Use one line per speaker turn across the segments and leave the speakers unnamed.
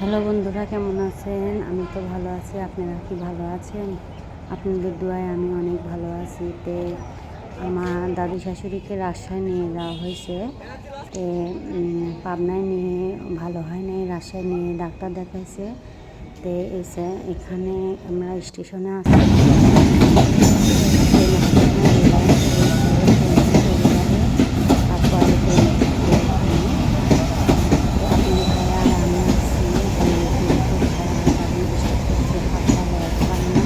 Hello বন্ধুরা, কেমন আছেন? আমি তো ভালো আছি, আপনারা কি ভালো আছেন? আপনাদের দোয়ায় আমি অনেক ভালো আছি। তে আমার দাদু শাশুড়িকে রাজশাহী নিয়ে যাওয়া হয়েছে। তে পাবনায় নিয়ে, ভালো হয় নাই, রাজশাহী নিয়ে ডাক্তার দেখাইছে। তে এসে এখানে আমরা স্টেশনে আসি ট্রেন স্টেশনে গেলাম, তারপরে ট্রেন থেকে এখানে আপনি খায়া আর আমি আসছি খুব খারাপ আমি বিশ্বাস করছি হাতটা বেড়াতে পারি না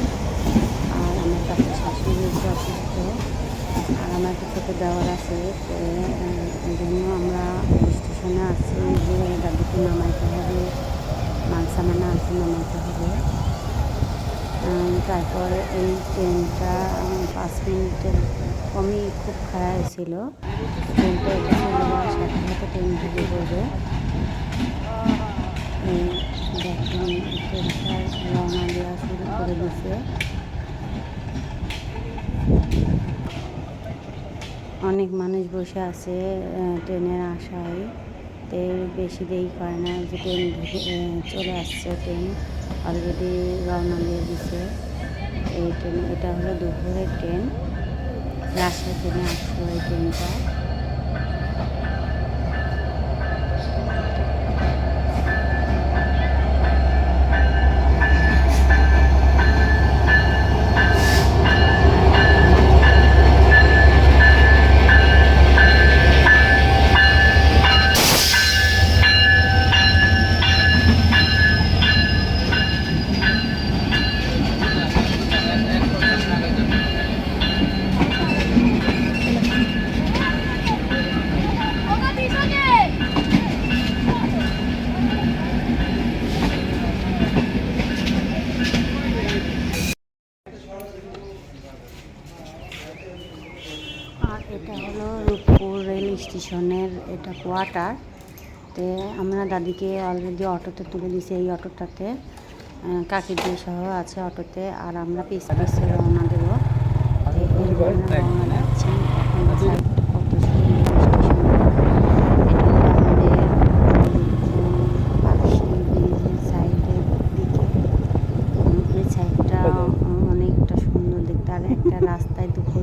আর আমার কাছে শাশুড়ি একটু অসুস্থ আর আমার ছোটো দেওয়ার আছে এই জন্য আমরা স্টেশনে আসছি যে দাদুকে নামাইতে হবে, মাল সামানা আছে, নামাইতে হবে। তারপর এই ট্রেনটা পাঁচ মিনিটের কমই খুব খারাপ ছিল। ট্রেনটা এটা সাথে সাথে ট্রেন ঢুকে পড়বে। দেখুন, ট্রেনটা রওনা দেওয়া শুরু করে দিছে। অনেক মানুষ বসে আছে ট্রেনের আশায়। তে বেশি দেরি করে না যে ট্রেন চলে আসছে ট্রেন। অলরেডি রওনা দিয়ে দিছে। এই ট্রেন, এটা হলো দুপুরের ট্রেন। রাস্তা ট্রেনে আসলো এই ট্রেনটা। এটা হলো রূপপুর রেল স্টেশনের এটা কোয়ার্টার। তে আমরা দাদিকে অলরেডি অটোতে তুলে দিয়েছি এই অটোটাতে। কাকিদের সহ আছে অটোতে আর আমরা পিস পিস রওনা দেবো। রাস্তায় দুপুর